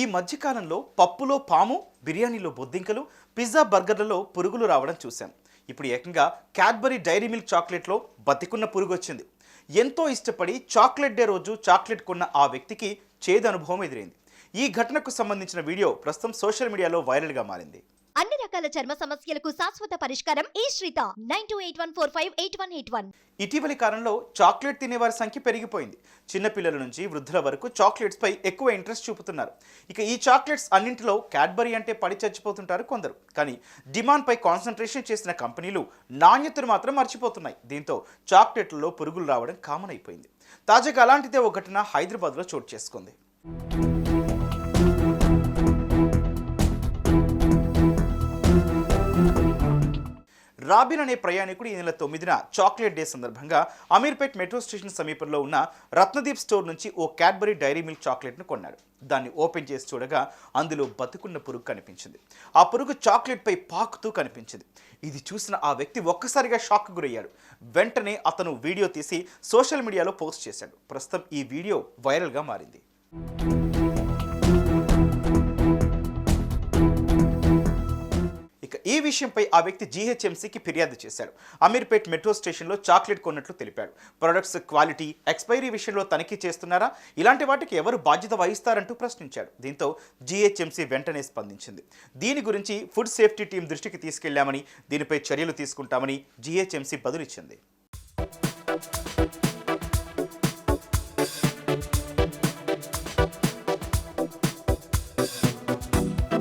ఈ మధ్యకాలంలో పప్పులో పాము బిర్యానీలో బొద్దింకలు పిజ్జా బర్గర్లలో పురుగులు రావడం చూశాం. ఇప్పుడు ఏకంగా క్యాడ్బరీ డైరీ మిల్క్ చాక్లెట్లో బతికున్న పురుగు వచ్చింది ఎంతో ఇష్టపడి చాక్లెట్ డే రోజు చాక్లెట్ కొన్న ఆ వ్యక్తికి చేదు అనుభవం ఎదురైంది. ఈ ఘటనకు సంబంధించిన వీడియో ప్రస్తుతం సోషల్ మీడియాలో వైరల్గా మారింది. రకాల చర్మ సమస్యలకు శాశ్వత పరిష్కారం ఈ శ్రీత. Nine two eight one four five eight one eight one. ఇటీవలి కాలంలో చాక్లెట్ తినేవారి సంఖ్య పెరిగిపోయింది. చిన్నపిల్లల నుంచి వృద్ధుల వరకు చాక్లెట్స్ పై ఎక్కువ ఇంట్రెస్ట్ చూపుతున్నారు. ఇక ఈ చాక్లెట్స్ అన్నింటిలో క్యాడ్బరీ అంటే పడి చచ్చిపోతుంటారు కొందరు. కానీ డిమాండ్ పై కాన్సన్ట్రేషన్ చేసిన కంపెనీలు నాణ్యతను మాత్రం మర్చిపోతున్నాయి. దీంతో చాక్లెట్లలో పురుగులు రావడం కామన్ అయిపోయింది. తాజాగా అలాంటిదే ఒక ఘటన హైదరాబాద్లో చోటు చేసుకుంది. రాబిన్ అనే ప్రయాణికుడు ఈ నెల తొమ్మిదిన చాక్లెట్ డే సందర్భంగా అమీర్పేట్ మెట్రో స్టేషన్ సమీపంలో ఉన్న రత్నదీప్ స్టోర్ నుంచి ఓ క్యాడ్బరీ డైరీ మిల్క్ చాక్లెట్ను కొన్నాడు. దాన్ని ఓపెన్ చేసి చూడగా అందులో బతుకున్న పురుగు కనిపించింది. ఆ పురుగు చాక్లెట్పై పాకుతూ కనిపించింది. ఇది చూసిన ఆ వ్యక్తి ఒక్కసారిగా షాక్ గురయ్యాడు. వెంటనే అతను వీడియో తీసి సోషల్ మీడియాలో పోస్ట్ చేశాడు. ప్రస్తుతం ఈ వీడియో వైరల్గా మారింది. విషయంపై ఆ వ్యక్తి జీహెచ్ఎంసీకి ఫిర్యాదు చేశాడు. అమీర్పేట్ మెట్రో స్టేషన్లో చాక్లెట్ కొన్నట్లు తెలిపాడు. ప్రొడక్ట్స్ క్వాలిటీ ఎక్స్పైరీ విషయంలో తనిఖీ చేస్తున్నారా? ఇలాంటి వాటికి ఎవరు బాధ్యత వహిస్తారంటూ ప్రశ్నించాడు. దీంతో జీహెచ్ఎంసీ వెంటనే స్పందించింది. దీని గురించి ఫుడ్ సేఫ్టీ టీం దృష్టికి తీసుకెళ్ళామని దీనిపై చర్యలు తీసుకుంటామని జీహెచ్ఎంసీ బదులిచ్చింది.